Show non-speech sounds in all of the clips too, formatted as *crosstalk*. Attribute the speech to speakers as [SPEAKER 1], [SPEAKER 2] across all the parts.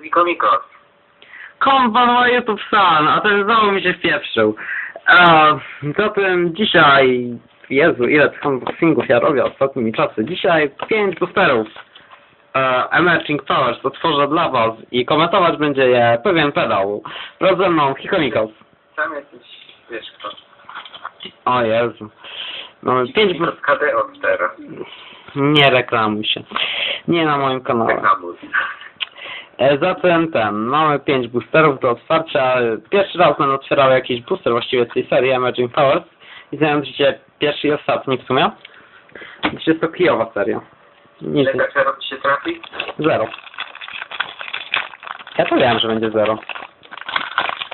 [SPEAKER 1] Wikomikos.
[SPEAKER 2] Kompan ma YouTube San, a ten znowu mi się wpieprzył. A, zatem dzisiaj, Jezu, ile tych unboxingów ja robię ostatnimi czasy. Dzisiaj pięć boosterów e, Emerging Powers otworzę dla was i komentować będzie je pewien pedał. Wraz ze mną Hikomikos.
[SPEAKER 1] Tam jakiś, wiesz kto.
[SPEAKER 2] O Jezu. Mamy pięć
[SPEAKER 1] Mikos
[SPEAKER 2] bo...
[SPEAKER 1] KD od teraz.
[SPEAKER 2] Nie reklamuj się. Nie na moim kanale.
[SPEAKER 1] Reklamut.
[SPEAKER 2] E, Zatem ten, mamy 5 boosterów do otwarcia. Pierwszy raz będę otwierał jakiś booster właściwie z tej serii Emerging Powers. I mianowicie pierwszy i ostatni w sumie. Gdyż jest to kijowa seria. Nic,
[SPEAKER 1] Ile ci się trafi?
[SPEAKER 2] zero. Ja to wiem, że będzie zero.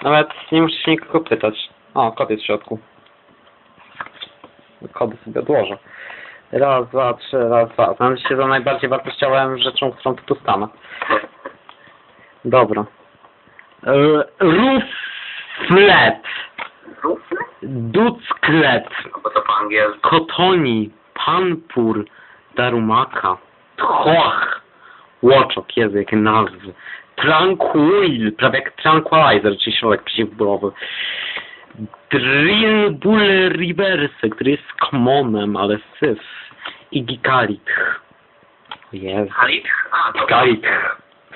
[SPEAKER 2] Nawet nie muszę się nikogo pytać. O, kod jest w środku. Kody sobie odłożę. Raz, dwa, trzy, raz, dwa. Znaleźć się za najbardziej wartościową rzeczą, którą tu dostanę. Dobra. E, Ruflet.
[SPEAKER 1] Rufle?
[SPEAKER 2] Ducklet.
[SPEAKER 1] No bo to po angielsku.
[SPEAKER 2] Kotoni. Panpur. Darumaka. Tchoch. Łoczok. Jezu, jakie nazwy. Tranquil. Prawie jak Tranquilizer, czyli środek przeciwbólowy. Drillbull Reverse, który jest commonem, ale syf. I Gigalitch. Jezu.
[SPEAKER 1] A, to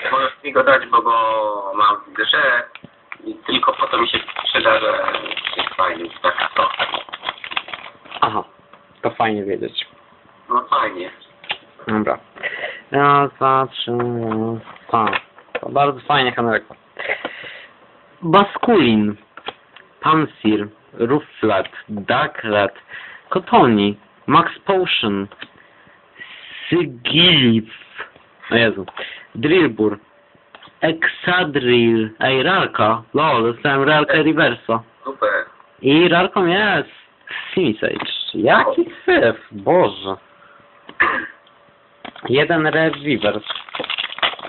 [SPEAKER 2] Gigalitch.
[SPEAKER 1] możesz mi go dać, bo go mam w grze i tylko po to mi się przyda, że jest fajny. Tak to.
[SPEAKER 2] Aha. To fajnie wiedzieć.
[SPEAKER 1] No fajnie.
[SPEAKER 2] Dobra. Raz, dwa, trzy, raz, dwa. To bardzo fajnie, Henryk. Baskulin, Pansir, Rufflet, Darklet, Kotoni, Max Potion, Sigilif, o Jezu, Drillbur, Exadrill, ej, Rarka, lol, dostałem Rarkę Reversa.
[SPEAKER 1] Super.
[SPEAKER 2] I Rarką jest Simisage. Jaki syf, Boże. Jeden Red Reverse.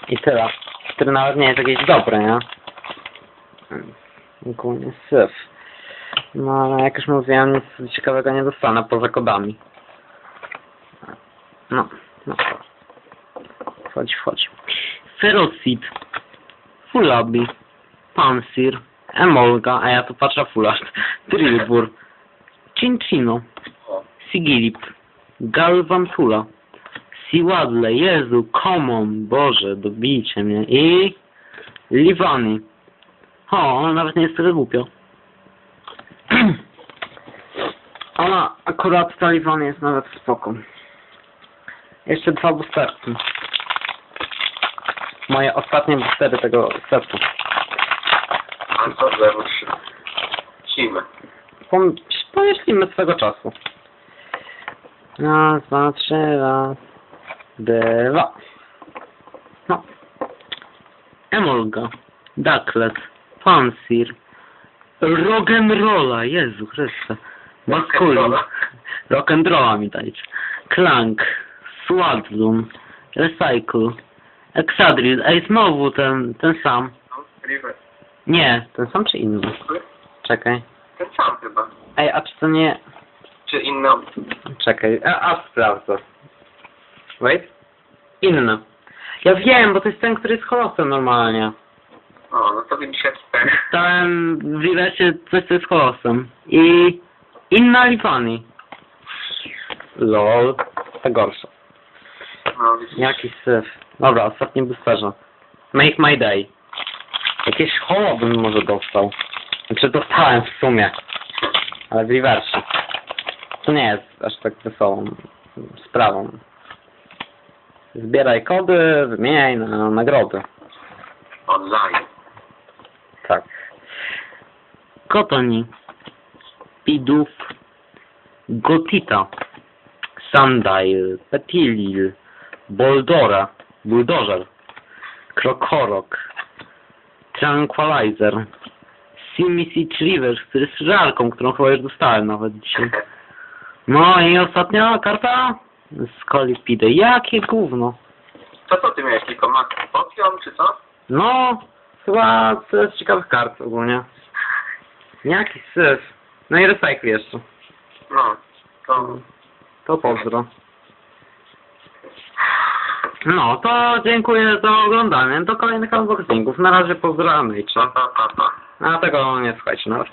[SPEAKER 2] I tyle. Który nawet nie jest jakiś dobry, nie? Ogólnie syf. No ale jak już mówiłem, nic ciekawego nie dostanę poza kodami. No, no. Wchodź, wchodź. Ferocid. Fulabi. Pansir. Emolga, a ja tu patrzę Fulast. Drillbur. *laughs* Cinchino.
[SPEAKER 1] O.
[SPEAKER 2] Sigilip. Galvantula. Siwadle, Jezu, Common, Boże, dobijcie mnie. I Livani. O, ona nawet nie jest taka głupio. *clears throat* Ona, akurat ta Livani jest nawet spoko. Jeszcze dwa boosterki. Moje ostatnie boostery tego setu.
[SPEAKER 1] A co
[SPEAKER 2] swego czasu. Raz, dwa, trzy, raz, dwa. No. Emolga, Ducklet, Pansir, Rock'n'Rolla, Jezu Chryste, Baskulin,
[SPEAKER 1] Rock'n'Rolla.
[SPEAKER 2] Mi dajcie, Clank, Swadloon, Recycle, Exadrill, ej znowu ten, ten sam. Nie, ten sam czy inny? Czekaj.
[SPEAKER 1] Ten sam chyba.
[SPEAKER 2] Ej, a czy to nie...
[SPEAKER 1] Czy inny opcji?
[SPEAKER 2] Czekaj, a, a sprawdzę. Wait. Inny. Ja wiem, bo to jest ten, który jest kolosem normalnie.
[SPEAKER 1] O, no to widzisz jak ten.
[SPEAKER 2] Dostałem w Rivesie coś, co jest kolosem. I... Inna Livani. Lol. Ta gorsza.
[SPEAKER 1] No widzisz.
[SPEAKER 2] Jaki syf. Dobra, ostatni boosterze. Make my day. Jakieś holo bym może dostał. Znaczy dostałem w sumie. Ale w reversie. To nie jest aż tak wesołą sprawą. Zbieraj kody, wymieniaj na nagrody.
[SPEAKER 1] Online.
[SPEAKER 2] Tak. Kotoni. Pidów. Gotita. Sundial. Petilil. Boldora. Bulldozer. Krokorok. Tranquilizer. Simisich Rivers, który jest żarką, którą chyba już dostałem nawet dzisiaj. No i ostatnia karta z Colipide. Jakie gówno.
[SPEAKER 1] Co to ty miałeś? Tylko Max Potion, czy co?
[SPEAKER 2] No, chyba to jest ciekawych kart ogólnie. Jaki syf. No i recycle jeszcze.
[SPEAKER 1] No. To...
[SPEAKER 2] To pozdro. No, to dziękuję za oglądanie. Do kolejnych unboxingów. Na razie pozdrawiamy i cześć.
[SPEAKER 1] pa, pa, pa.
[SPEAKER 2] A tego nie słuchajcie, no.